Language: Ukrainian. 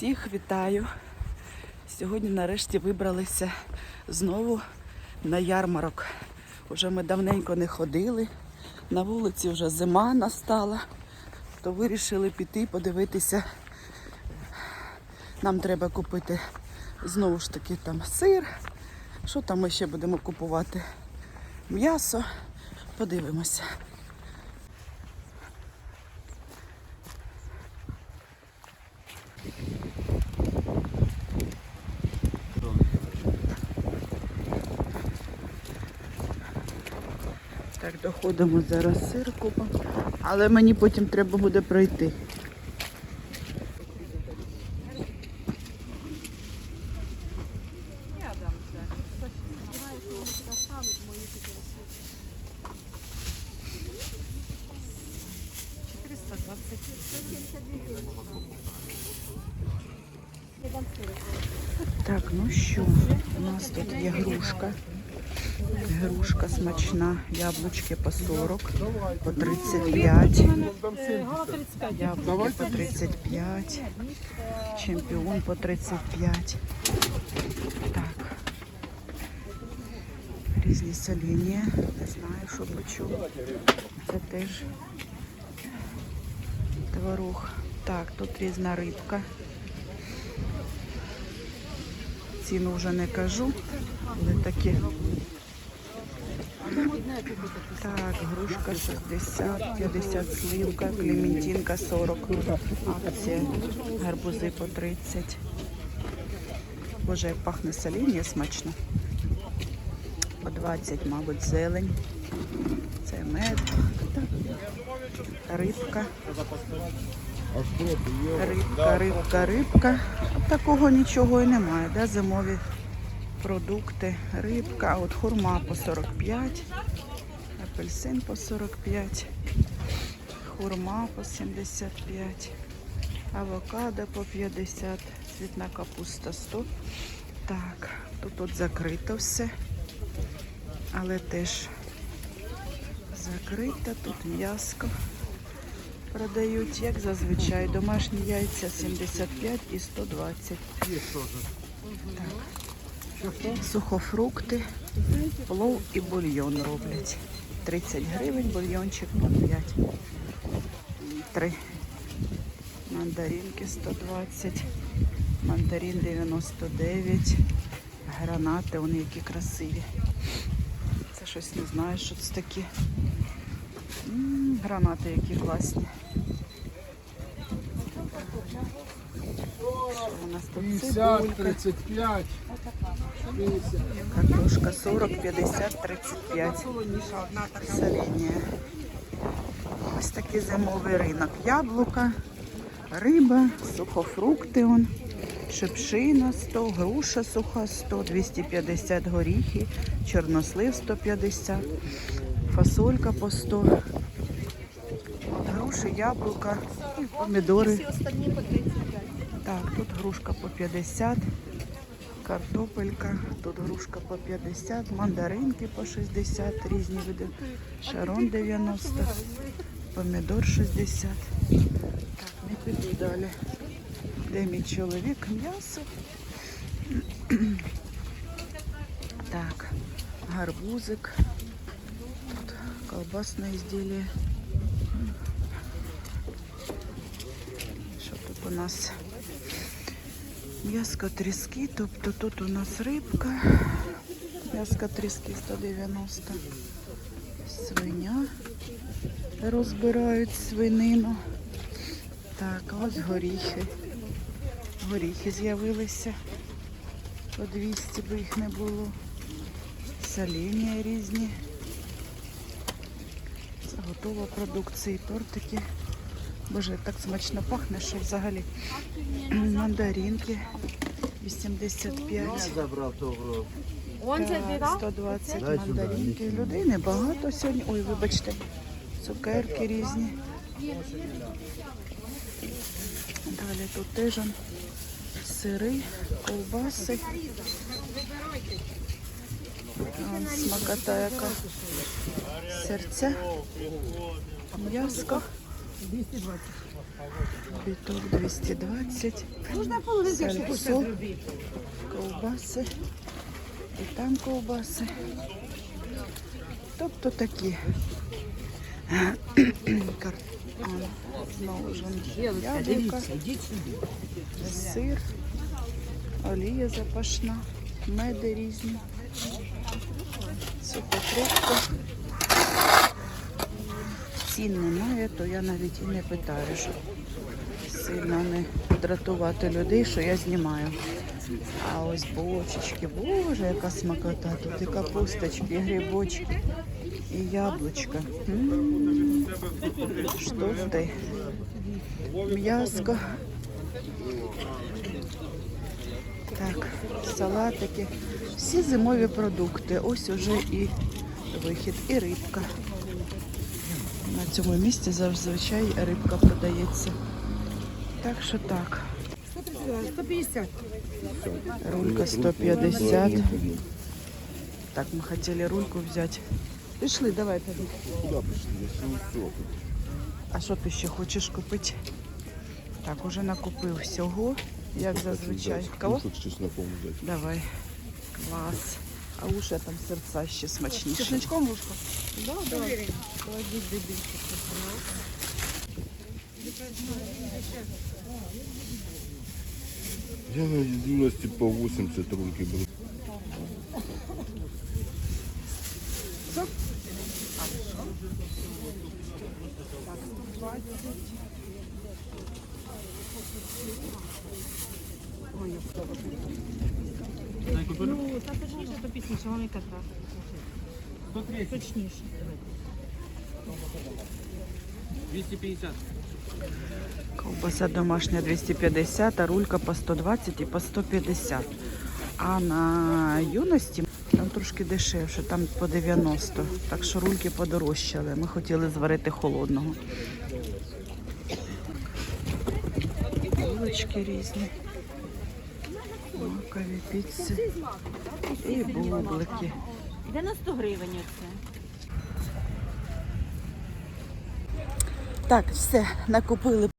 Всіх вітаю. Сьогодні нарешті вибралися знову на ярмарок. Уже ми давненько не ходили. На вулиці вже зима настала, то вирішили піти подивитися. Нам треба купити знову ж таки там сир. Що там ми ще будемо купувати? М'ясо. Подивимося. Так, доходимо зараз сир купимо. Але мені потім треба буде пройти. Так, ну що, у нас тут є грушка. Грушка смачна, яблучки по 40, по 35. Яблуки по 35. Чемпіон по 35. Так. Різні соління. Не знаю, що почув. Це теж творог. Так, тут різна рибка. Ціну вже не кажу, але такі. Так, грушка 60, 50 сливка, клементинка 40, акція, гарбузи по 30. Боже, як пахне соління смачно. По 20, мабуть, зелень. Це мед. Рибка. Рибка, рибка, рибка. Такого нічого і немає, да? зимові продукти. Рибка, от хурма по 45, апельсин по 45, хурма по 75, авокадо по 50, цвітна капуста 100. Так, тут от закрито все, але теж закрито, тут м'яско продають, як зазвичай. Домашні яйця 75 і 120. Так. Сухофрукти, плов і бульйон роблять. 30 гривень, бульйончик по 5. Три. Мандаринки 120, мандарин 99, гранати, вони які красиві. Це щось не знаю, що це таке. М, Гранати які класні. Що у нас тут 50, цибулька, 35, 50. Картошка 40, 50, 35. Соління. Ось такий зимовий ринок. Яблука, риба, сухофрукти, он, шипшина 100, груша суха 100, 250 горіхи, чорнослив 150, фасолька по 100, груші, яблука, помідори. Так, тут грушка по 50, картопелька, тут грушка по 50, мандаринки по 60, різні види, шарон 90, помідор 60. Так, не піду далі. Де мій чоловік? М'ясо. Так, гарбузик. Тут колбасне ізділля. Що тут у нас? М'яско тріски, тобто тут у нас рибка. М'яско тріски 190. Свиня. Розбирають свинину. Так, ось горіхи. Горіхи з'явилися. По 200 би їх не було. Соління різні. Готова продукція, тортики. Боже, так смачно пахне, що взагалі. Мандаринки 85. Забрав того. Так, 120 мандаринки. Людей небагато сьогодні. Ой, вибачте, цукерки різні. Далі тут теж сири, ковбаси. Смакота яка. Серця, м'яско. Біток 220. Сальцо. Ковбаси. І там ковбаси. Тобто такі. Знову ж яблука, сир, олія запашна, меди різні, сухофрукти. Цін немає, то я навіть і не питаю, щоб сильно не дратувати людей, що я знімаю. А ось бочечки, боже, яка смакота. Тут і капусточки, і грибочки, і яблучка. М, Що ти? М'яско. Так, салатики. Всі зимові продукти. Ось уже і вихід, і рибка. На цьому місці зазвичай рибка продається. Так що так. 150. Рулька 150. Так, мы хотели рульку взять. Пішли, давай тоді. Куда пришли? А що ти ще хочеш купити? Так, уже накупив всього, як зазвичай. Кого? Давай. Клас. А уже там серця ще смачніші. Чесночком ложку? Да, да. Кладіть дебільше. Я на юности по 80 рульки был. Ну, та точніше, то пізніше, вони така. Точніше. 250. Ковбаса домашня 250, а рулька по 120 і по 150. А на юності там трошки дешевше, там по 90. Так що рульки подорожчали. Ми хотіли зварити холодного. Булочки різні. Макові піци і бублики. 90 гривень оце. Так, все, накупили